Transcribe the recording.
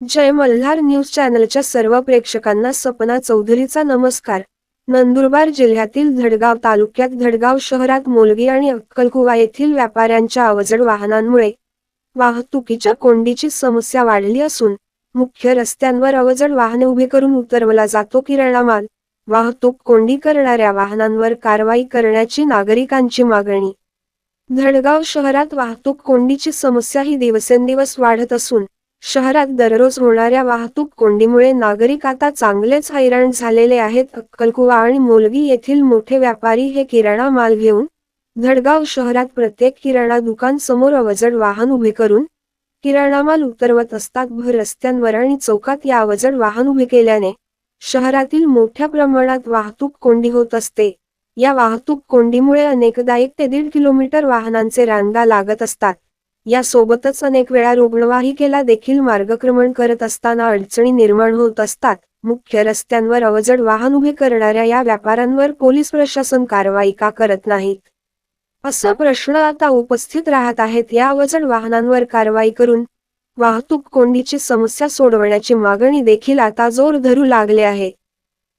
जय Malhar news चॅनलच्या सर्व प्रेक्षकांना सपना चौधरीचा नमस्कार. नंदुरबार जिल्ह्यातील धडगाव तालुक्यात धडगाव शहरात मोलगी आणि अक्कलकुवा येथील व्यापाऱ्यांच्या अवजड वाहनांमुळे वाहतुकीच्या कोंडीची समस्या वाढली असून मुख्य रस्त्यांवर अवजड वाहने उभे करून उतरवला जातो किराणा माल. वाहतूक कोंडी करणाऱ्या वाहनांवर कारवाई करण्याची नागरिकांची मागणी. धडगाव शहरात वाहतूक कोंडीची समस्या ही दिवसेंदिवस वाढत असून शहरात दररोज होणाऱ्या वाहतूक कोंडीमुळे नागरिक आता चांगलेच हैराण झालेले आहेत. अक्कलकुवा आणि मोलगी येथील मोठे व्यापारी हे किराणा माल घेऊन धडगाव शहरात प्रत्येक किराणा दुकान समोर अवजड वाहन उभे करून किराणा माल उतरवत असतात. भर रस्त्यांवर आणि चौकात या अवजड वाहन उभे केल्याने शहरातील मोठ्या प्रमाणात वाहतूक कोंडी होत असते. या वाहतूक कोंडीमुळे अनेकदा एक ते दीड किलोमीटर वाहनांचे रांगा लागत असतात. यासोबतच अनेक वेळा रुग्णवाहिकेला देखील मार्गक्रमण करत असताना अडचणी निर्माण होत असतात. मुख्य रस्त्यांवर अवजड वाहन उभे करणाऱ्या या व्यापाऱ्यांवर पोलीस प्रशासन कारवाई का करत नाहीत? असा प्रश्न आता उपस्थित राहत आहेत. या अवजड वाहनांवर कारवाई करून वाहतूक कोंडीची समस्या सोडवण्याची मागणी देखील आता जोर धरू लागले आहे.